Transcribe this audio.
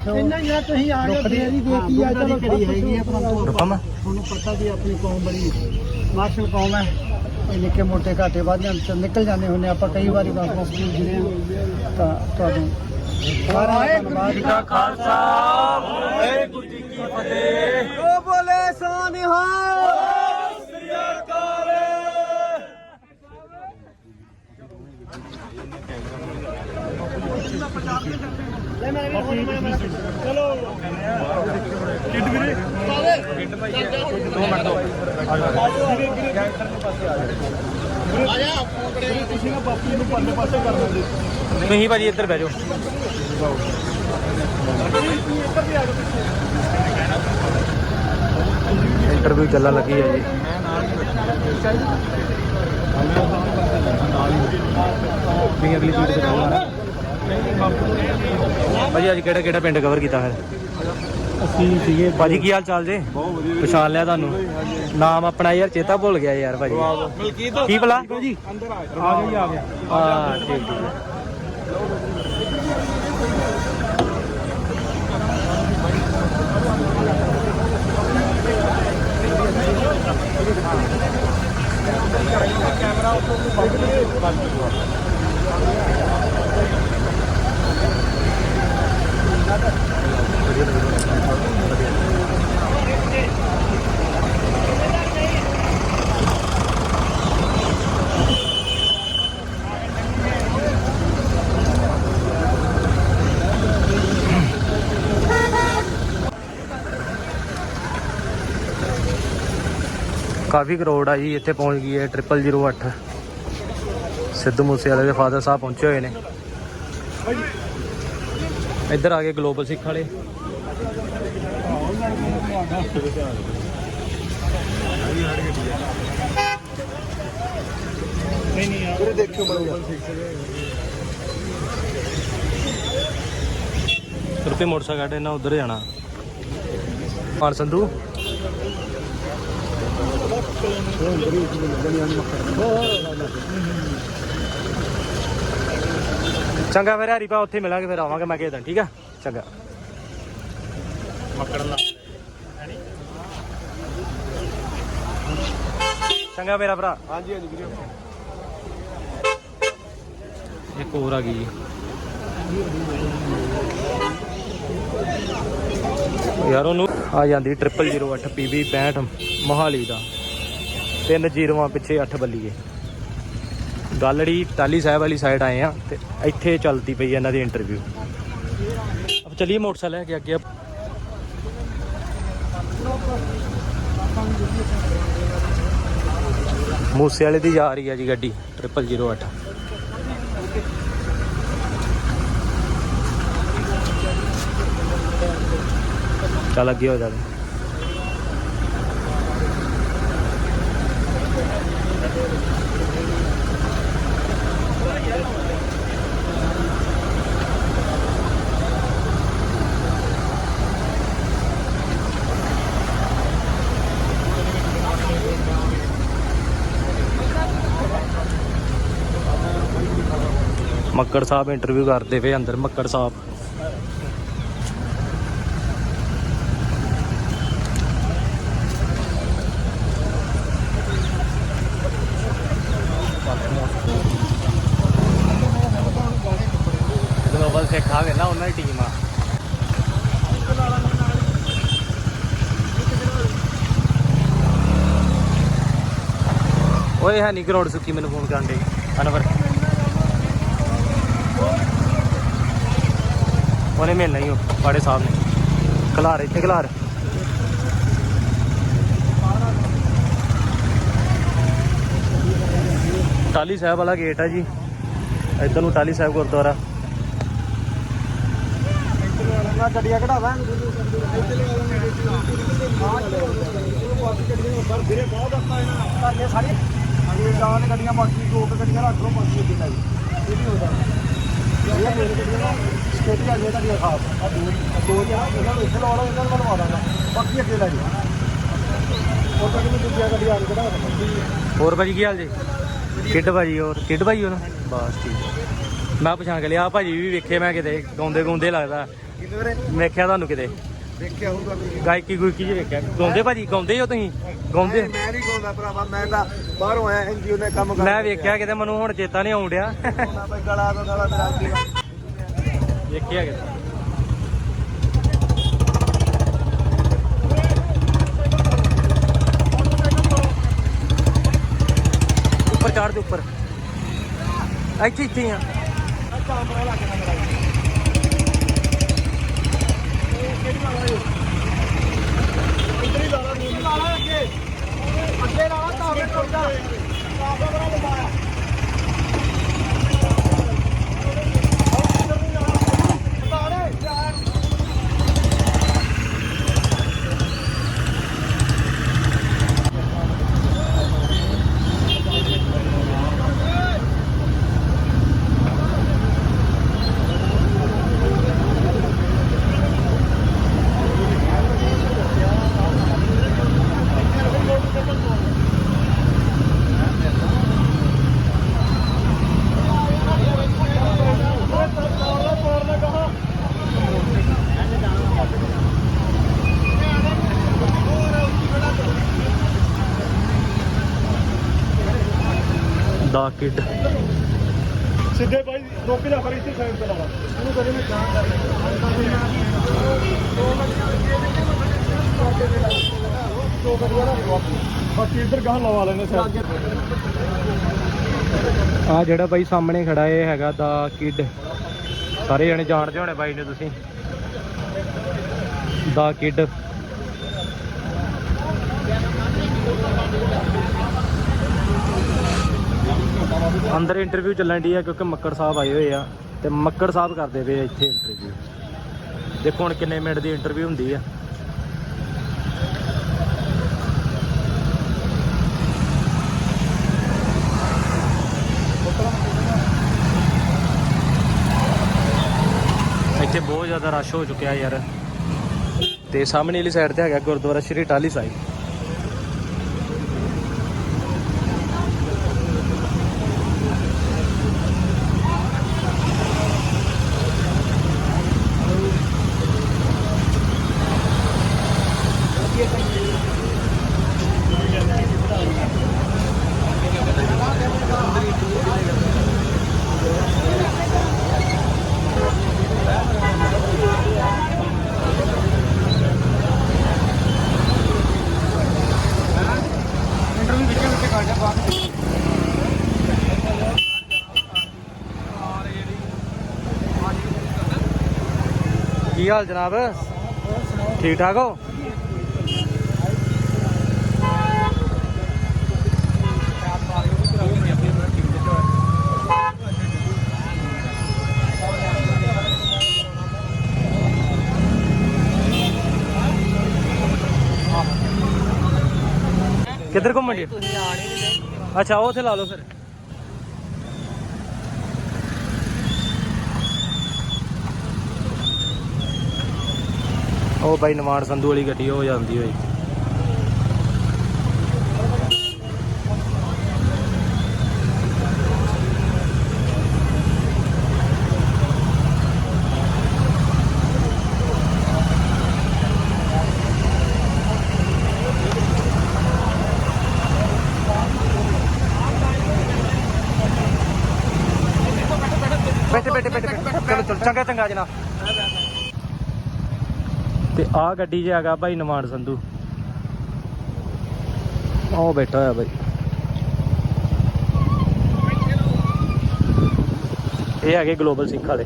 ਇੰਨਾ ਹੀ ਆ ਤੁਸੀਂ ਆ ਗਏ ਫੇਰ ਹੀ ਦੇਖੀ ਆ ਚਲੋ ਘੜੀ ਹੈਗੀ ਆ ਪਰੰਤੂ ਹੁਕਮ ਤੁਹਾਨੂੰ ਪਤਾ ਵੀ ਆਪਣੀ ਕੌਮ ਬੜੀ ਮਾਰਸ਼ਲ ਕੌਮ ਹੈ। ਇਹ ਨਿੱਕੇ ਮੋਟੇ ਘਾਟੇ ਵਾਧਿਆਂ ਚ ਨਿਕਲ ਜਾਂਦੇ ਹੁੰਦੇ ਆਪਾਂ ਕਈ ਵਾਰੀ ਵਾਪਸ ਜੁੜੇ ਤਾਂ ਤੁਹਾਨੂੰ ਦਾ ਖਾਲਸਾ ਵਾਹਿਗੁਰੂ ਜੀ ਕੀ ਫਤਿਹ। ਤੁਸੀਂ ਭਾਜੀ ਇੱਧਰ ਬਹਿ ਜਾਓ ਇੰਟਰਵਿਊ ਚੱਲਣ ਲੱਗੀ ਹੈ ਜੀ ਵੀ ਅਗਲੀ ਸੀਟ ਤੇ ਜਾਊਂਗਾ ਭਾਜੀ ਅੱਜ ਕਿਹੜਾ ਕਿਹੜਾ ਪਿੰਡ ਕਵਰ ਕੀਤਾ ਫਿਰ ਅਸੀਂ ਸੀਗੇ ਭਾਜੀ ਕੀ ਹਾਲ ਚਾਲ ਜੇ? ਪਛਾਣ ਲਿਆ ਤੁਹਾਨੂੰ? ਨਾਮ ਆਪਣਾ ਯਾਰ ਚੇਤਾ ਭੁੱਲ ਗਿਆ ਯਾਰ ਭਾਜੀ। ਕੀ ਭਲਾ? ਜੀ। ਅੰਦਰ ਆ ਆ ਗਿਆ ਆ ਗਿਆ ਹਾਂ ਠੀਕ ਠੀਕ। ਕਾਫੀ ਕਰੋੜ ਆ ਜੀ ਇੱਥੇ ਪਹੁੰਚ ਗਈ ਹੈ 0008 ਸਿੱਧੂ ਮੂਸੇ ਵਾਲੇ ਦੇ ਫਾਦਰ ਸਾਹਿਬ ਪਹੁੰਚੇ ਹੋਏ ਨੇ। ਇੱਧਰ ਆ ਗਏ ਗਲੋਬਲ ਸਿੱਖ ਵਾਲੇ। ਵੀਰੇ ਦੇਖਿਓ ਮੜੋ ਰੁਪਏ ਮੋਟਰਸਾਈਕਲ ਕੱਢ ਇਹਨਾਂ ਉਧਰ ਜਾਣਾ। ਮਾਨ ਸੰਧੂ? ਚੰਗਾ ਫਿਰ ਹਰੀਪਾ ਉੱਥੇ ਮਿਲਾਂਗੇ ਫਿਰ ਆਵਾਂਗੇ ਮੈਂ ਕਿਸੇ ਦਿਨ ਠੀਕ ਆ? ਚੰਗਾ। ਚੰਗਾ ਮੇਰਾ ਭਰਾ। ਹਾਂਜੀ ਹਾਂਜੀ ਵੀਰੇ। ਇੱਕ ਹੋਰ ਆ ਗਈ। ਯਾਰ ਉਹਨੂੰ ਆ ਜਾਂਦੀ 0008 PB 65 ਮੋਹਾਲੀ ਦਾ। ਤਿੰਨ ਜੀਰੋਆਂ ਪਿੱਛੇ 8 ਬੱਲੀਏ। ਗੱਲੜੀ ਟਾਲੀ ਸਾਹਿਬ ਵਾਲੀ ਸਾਈਡ ਆਏ ਆ ਤੇ ਇੱਥੇ ਚੱਲਦੀ ਪਈ ਇਹਨਾਂ ਦੀ ਇੰਟਰਵਿਊ ਅਬ ਚਲਿਏ ਮੋਟਰਸਾਈਕਲ ਲੈ ਕੇ ਅੱਗੇ। ਅਬ ਮੂਸੇ ਵਾਲੇ ਦੀ ਜਾ ਰਹੀ ਆ ਜੀ ਗੱਡੀ 0008 ਚੱਲ ਅੱਗੇ ਹੋ ਜਾਵੇ ਮੱਕੜ ਸਾਹਿਬ ਇੰਟਰਵਿਊ ਕਰਦੇ ਪਏ ਅੰਦਰ ਮੱਕੜ ਸਾਹਿਬ। ਗਲੋਬਲ ਸਿੱਖ ਆ ਗਏ ਨਾ, ਉਹਨਾਂ ਦੀ ਟੀਮ ਆ। ਓਏ, ਹੈ ਨਹੀਂ ਗਰਾਊਂਡ ਸੁੱਕੀ ਮੈਨੂੰ ਫੋਨ ਕਰਨ ਦੇ ਅਨਵਰ। ਉਹਨੇ ਮਿਲਣਾ ਹੀ ਉਹ ਬਾੜੇ ਸਾਹਿਬ ਨੇ। ਖਲਾਰ ਇੱਥੇ ਖਲਾਰ ਟਾਲੀ ਸਾਹਿਬ ਵਾਲਾ ਗੇਟ ਆ ਜੀ। ਇੱਧਰ ਨੂੰ ਟਾਲੀ ਸਾਹਿਬ ਗੁਰਦੁਆਰਾ। ਗੱਡੀਆਂ ਕਢਾਵਾਂ ਵੀਰੇ ਗੱਡੀਆਂ ਬਾਕੀ ਦੋ ਗੱਡੀਆਂ ਰੱਖ ਲਓ ਬਾਕੀ ਅੱਗੇ ਲਾਈ ਇਹ ਵੀ ਹੋ ਜਾਣਾ। ਇਹ ਮੇਰੇ ਗੱਡੀਆਂ ਸਟੇਟੀ ਆ ਜੇ ਤੁਹਾਡੀਆਂ ਖਾਸ ਆ ਦੋ ਦੋ ਜਾਂ ਇਹਨਾਂ ਨੂੰ ਇੱਥੇ ਲਾਉਣਾ ਇਹਨਾਂ ਨੂੰ ਲਵਾ ਦਾਂਗਾ ਬਾਕੀ ਅੱਗੇ ਲਾਈ ਉਹ ਤਾਂ ਕਿਵੇਂ ਦੂਜੀਆਂ ਗੱਡੀਆਂ ਆ ਕਢਾ ਹੋਰ ਭਾਜੀ ਕੀ ਹਾਲ ਜੀ? ਕਿੱਡ ਭਾਜੀ ਹੋਰ? ਕਿੱਡ ਭਾਜੀ ਹੋਰ ਬਸ ਠੀਕ ਹੈ। ਮੈਂ ਪਛਾਣ ਕੇ ਲਿਆ, ਆਹ ਭਾਜੀ ਵੀ ਵੇਖੇ ਮੈਂ ਕਿਤੇ ਗਾਉਂਦੇ ਗਾਉਂਦੇ ਲੱਗਦਾ। ਕਿੰਨੇ ਵੇਖਿਆ ਤੁਹਾਨੂੰ ਕਿਤੇ। ਦੇਖਿਆ ਹੋਊਗਾ ਗਾਇਕੀ ਗੁਇਕੀ ਜੀ ਵੇਖਿਆ ਗਾਉਂਦੇ ਭਾਜੀ? ਗਾਉਂਦੇ ਹੋ ਤੁਸੀਂ? ਗਾਉਂਦੇ? ਮੈਂ ਨਹੀਂ ਗਾਉਂਦਾ ਭਰਾਵਾ ਮੈਂ ਤਾਂ ਬਾਹਰੋਂ ਆਇਆ ਐਨਜੀਓ ਨੇ ਕੰਮ ਕਰ ਮੈਂ ਵੇਖਿਆ ਕਿਤੇ ਮੈਨੂੰ ਹੁਣ ਚੇਤਾ ਨਹੀਂ ਆਉਣ ਡਿਆ। ਗਲਾ ਤੋਂ ਗਲਾ ਮੇਰਾ ਵੇਖਿਆ ਕਿਤੇ। ਉੱਪਰ ਚੜ੍ਹ ਦੇ ਉੱਪਰ। ਇੱਥੇ ਇੱਥੇ ਆ। ਅੱਗੇ ਦਾ ਕਿਡ। ਸਿੱਧੇ ਬਾਈ ਰੁਕ ਜਾ ਫਿਰ ਇੱਥੇ ਸਾਈਡ ਤੇ ਲਾਵਾ ਇਹਨੂੰ ਕਦੇ ਮੈਂ ਜਾਣ ਕਰ ਬਾਕੀ ਇੱਧਰ ਗਾਹ ਲਵਾ ਲੈਣੇ ਸਾਈਡ ਆ ਜਿਹੜਾ ਬਾਈ ਸਾਹਮਣੇ ਖੜਾ ਇਹ ਹੈਗਾ ਦਾ ਕਿਡ। ਸਾਰੇ ਜਣੇ ਜਾਣਦੇ ਹੋਣੇ ਬਾਈ ਨੂੰ ਤੁਸੀਂ। ਦਾ ਕਿਡ। ਅੰਦਰ ਇੰਟਰਵਿਊ ਚੱਲਣ ਦੀ ਆ ਕਿਉਂਕਿ ਮੱਕੜ ਸਾਹਿਬ ਆਏ ਹੋਏ ਆ ਤੇ ਮੱਕੜ ਸਾਹਿਬ ਕਰਦੇ ਪਏ ਇੱਥੇ ਇੰਟਰਵਿਊ ਦੇਖੋ ਹੁਣ ਕਿੰਨੇ ਮਿੰਟ ਦੀ ਇੰਟਰਵਿਊ ਹੁੰਦੀ ਆ। ਇੱਥੇ ਬਹੁਤ ਜ਼ਿਆਦਾ ਰਸ਼ ਹੋ ਚੁੱਕਿਆ ਯਾਰ। ਤੇ ਸਾਹਮਣੇ ਵਾਲੀ ਸਾਈਡ ਤੇ ਹੈਗਾ ਗੁਰਦੁਆਰਾ ਸ਼੍ਰੀ ਟਾਲੀ ਸਾਹਿਬ। ਕੀ ਹਾਲ ਜਨਾਬ? ਠੀਕ ਠਾਕ ਹੋ? ਕਿੱਧਰ ਘੁੰਮਣ ਦੀ ਅੱਛਾ ਉਹ ਉੱਥੇ ਲਾ ਲਓ ਫਿਰ। ਉਹ ਬਾਈ ਨਿਮਾਣ ਸੰਧੂ ਵਾਲੀ ਗੱਡੀ ਹੋ ਜਾਂਦੀ ਹੋਈ ਬੈਠੇ ਬੈਠੇ ਬੈਠੇ ਬੈਠੇ। ਚਲੋ ਚਲੋ, ਚੰਗਾ ਚੰਗਾ ਜਨਾਬ ਤੇ ਆਹ ਗੱਡੀ 'ਚ ਹੈਗਾ ਭਾਈ ਨਵਾਨ ਸੰਧੂ। ਉਹ ਬੈਠਾ ਹੋਇਆ ਭਾਈ ਇਹ ਹੈਗੇ ਗਲੋਬਲ ਸਿੱਖ ਵਾਲੇ।